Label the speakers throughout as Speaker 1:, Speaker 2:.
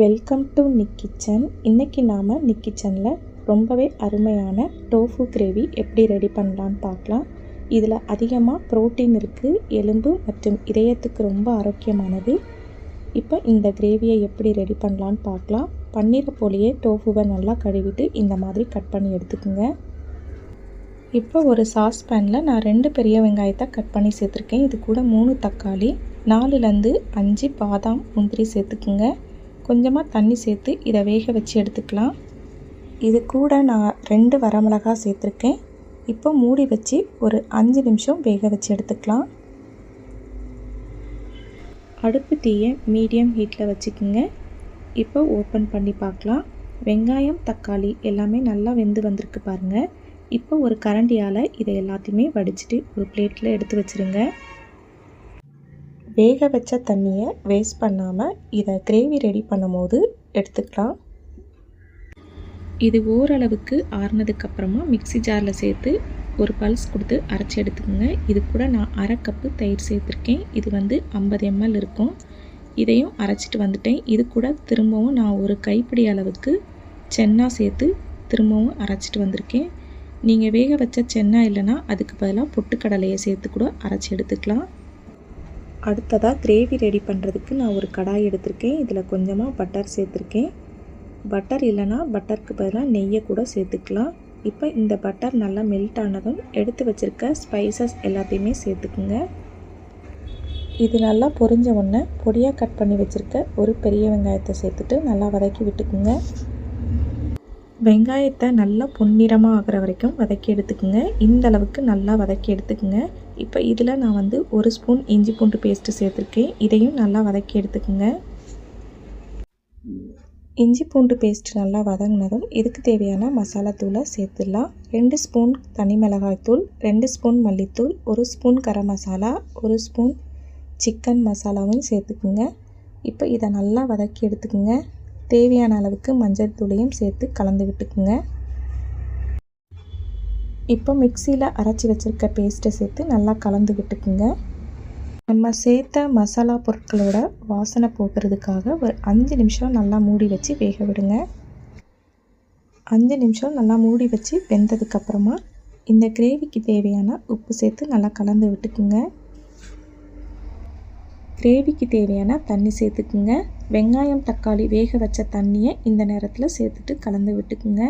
Speaker 1: Welcome to Nick kitchen இன்றைக்கி நாம் நிக் கிச்சனில் ரொம்பவே அருமையான டோஃபு கிரேவி எப்படி ரெடி பண்ணலான்னு பார்க்கலாம். இதில் அதிகமாக ப்ரோட்டீன் இருக்குது எலும்பு மற்றும் இதயத்துக்கு ரொம்ப ஆரோக்கியமானது. இப்போ இந்த கிரேவியை எப்படி ரெடி பண்ணலான்னு பார்க்கலாம். பன்னீரை போலேயே டோஃபுவை நல்லா கழுவிட்டு இந்த மாதிரி கட் பண்ணி எடுத்துக்கோங்க. இப்போ ஒரு சாஸ் பேனில் நான் ரெண்டு பெரிய வெங்காயத்தை கட் பண்ணி சேர்த்துருக்கேன். இது கூட மூணு தக்காளி நாலுலேருந்து அஞ்சு பாதாம் முந்திரி சேர்த்துக்குங்க. கொஞ்சமாக தண்ணி சேர்த்து இதை வேக வச்சு எடுத்துக்கலாம். இது கூட நான் ரெண்டு வரமிளகா சேர்த்துருக்கேன். இப்போ மூடி வச்சு ஒரு அஞ்சு நிமிஷம் வேக வச்சு எடுத்துக்கலாம். அடுப்பு தீயை மீடியம் ஹீட்டில் வச்சுக்கோங்க. இப்போ ஓப்பன் பண்ணி பார்க்கலாம். வெங்காயம் தக்காளி எல்லாமே நல்லா வெந்து வந்திருக்கு பாருங்கள் இப்போ ஒரு கரண்டியால் இதை எல்லாத்தையுமே வடிச்சிட்டு ஒரு பிளேட்டில் எடுத்து வச்சுருங்க. வேக வச்ச தண்ணியை வேஸ்ட் பண்ணாமல் இதை கிரேவி ரெடி பண்ணும்போது எடுத்துக்கலாம். இது ஓரளவுக்கு ஆறுனதுக்கப்புறமா மிக்சி ஜாரில் சேர்த்து ஒரு பல்ஸ் கொடுத்து அரைச்சி எடுத்துக்கோங்க. இது கூட நான் அரை கப்பு தயிர் சேர்த்துருக்கேன். இது வந்து ஐம்பது எம்எல் இருக்கும். இதையும் அரைச்சிட்டு வந்துட்டேன். இது கூட திரும்பவும் நான் ஒரு கைப்பிடி அளவுக்கு சென்னா சேர்த்து திரும்பவும் அரைச்சிட்டு வந்திருக்கேன். நீங்கள் வேக வச்ச சென்னா இல்லைன்னா அதுக்கு பதிலாக பொட்டுக்கடலையை சேர்த்து கூட அரைச்சி எடுத்துக்கலாம். அடுத்ததாக கிரேவி ரெடி பண்ணுறதுக்கு நான் ஒரு கடாய் எடுத்திருக்கேன். இதில் கொஞ்சமாக பட்டர் சேர்த்துருக்கேன். பட்டர் இல்லைன்னா பட்டருக்கு பதிலாக நெய்யை கூட சேர்த்துக்கலாம். இப்போ இந்த பட்டர் நல்லா மெல்ட் ஆனதும் எடுத்து வச்சுருக்க ஸ்பைசஸ் எல்லாத்தையுமே சேர்த்துக்குங்க. இது நல்லா பொரிஞ்ச உடனே பொடியாக கட் பண்ணி வச்சுருக்க ஒரு பெரிய வெங்காயத்தை சேர்த்துட்டு நல்லா வதக்கி விட்டுக்குங்க. வெங்காயத்தை நல்லா பொன்னிறமாக ஆகிற வரைக்கும் வதக்கி எடுத்துக்குங்க. இந்த அளவுக்கு நல்லா வதக்கி எடுத்துக்குங்க. இப்போ இதில் நான் வந்து ஒரு ஸ்பூன் இஞ்சி பூண்டு பேஸ்ட்டு சேர்த்துருக்கேன். இதையும் நல்லா வதக்கி எடுத்துக்குங்க. இஞ்சி பூண்டு பேஸ்ட் நல்லா வதங்கினதும் இதுக்கு தேவையான மசாலா தூளை சேர்த்துடலாம். ரெண்டு ஸ்பூன் தனி மிளகாய் தூள் ரெண்டு ஸ்பூன் மல்லித்தூள் ஒரு ஸ்பூன் கரம் மசாலா ஒரு ஸ்பூன் சிக்கன் மசாலாவும் சேர்த்துக்குங்க. இப்போ இதை நல்லா வதக்கி எடுத்துக்குங்க. தேவையான அளவுக்கு மஞ்சள் தூளையும் சேர்த்து கலந்து விட்டுக்குங்க. இப்போ மிக்சியில் அரைச்சி வச்சுருக்க பேஸ்ட்டை சேர்த்து நல்லா கலந்து விட்டுக்குங்க. நம்ம சேர்த்த மசாலா பொருட்களோட வாசனை போக்குறதுக்காக ஒரு அஞ்சு நிமிஷம் நல்லா மூடி வச்சு வேக விடுங்க. அஞ்சு நிமிஷம் நல்லா மூடி வச்சு வெந்ததுக்கப்புறமா இந்த கிரேவிக்கு தேவையான உப்பு சேர்த்து நல்லா கலந்து விட்டுக்குங்க. கிரேவிக்கு தேவையான தண்ணி சேர்த்துக்குங்க. வெங்காயம் தக்காளி வேக வச்ச தண்ணியை இந்த நேரத்தில் சேர்த்துட்டு கலந்து விட்டுக்குங்க.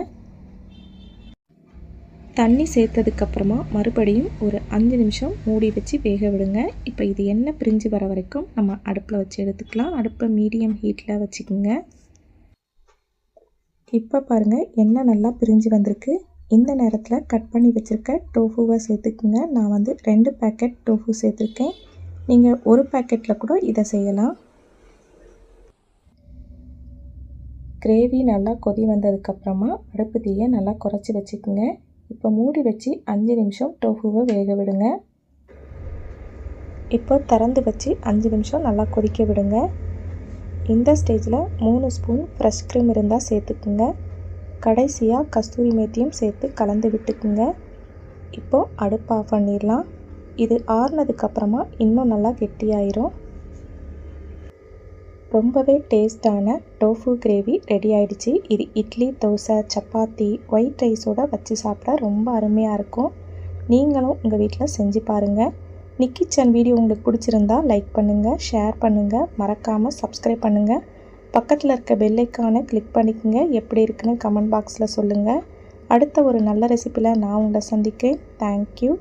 Speaker 1: தண்ணி சேர்த்ததுக்கப்புறமா மறுபடியும் ஒரு அஞ்சு நிமிஷம் மூடி வச்சு வேக விடுங்க. இப்போ இது எண்ணெய் பிரிஞ்சு வர வரைக்கும் நம்ம அடுப்பில் வச்சு எடுத்துக்கலாம். அடுப்பை மீடியம் ஹீட்டில் வச்சுக்கோங்க. இப்போ பாருங்கள் எண்ணெய் நல்லா பிரிஞ்சு வந்திருக்கு. இந்த நேரத்தில் கட் பண்ணி வச்சுருக்க டோஃபுவை சேர்த்துக்குங்க. நான் வந்து ரெண்டு பேக்கெட் டோஃபு சேர்த்துருக்கேன். நீங்கள் ஒரு பேக்கெட்டில் கூட இதை செய்யலாம். கிரேவி நல்லா கொதி வந்ததுக்கப்புறமா அடுப்பு தீயை நல்லா குறைச்சி வச்சுக்கோங்க. இப்போ மூடி வச்சு அஞ்சு நிமிஷம் டோஃபுவை வேக விடுங்க. இப்போ திறந்து வச்சு அஞ்சு நிமிஷம் நல்லா கொதிக்க விடுங்க. இந்த ஸ்டேஜில் மூணு ஸ்பூன் ஃப்ரெஷ் க்ரீம் இருந்தால் சேர்த்துக்குங்க. கடைசியாக கஸ்தூரி மேத்தியும் சேர்த்து கலந்து விட்டுக்குங்க. இப்போது அடுப்பு ஆஃப் பண்ணிடலாம். இது ஆறுனதுக்கப்புறமா இன்னும் நல்லா கெட்டியாயிரும். ரொம்பவே டேஸ்டான டோஃபு கிரேவி ரெடி ஆயிடுச்சு. இது இட்லி தோசை சப்பாத்தி ஒயிட் ரைஸோடு வச்சு சாப்பிட ரொம்ப அருமையாக இருக்கும். நீங்களும் உங்கள் வீட்டில் செஞ்சு பாருங்கள் நிக்கிச்சன் வீடியோ உங்களுக்கு பிடிச்சிருந்தா லைக் பண்ணுங்கள் ஷேர் பண்ணுங்கள் மறக்காமல் சப்ஸ்கிரைப் பண்ணுங்கள் பக்கத்தில் இருக்க பெல்லைக்கானை கிளிக் பண்ணிக்கோங்க. எப்படி இருக்குன்னு கமெண்ட் பாக்ஸில் சொல்லுங்கள் அடுத்த ஒரு நல்ல ரெசிப்பியில் நான் உங்களை சந்திக்கிறேன். தேங்க்யூ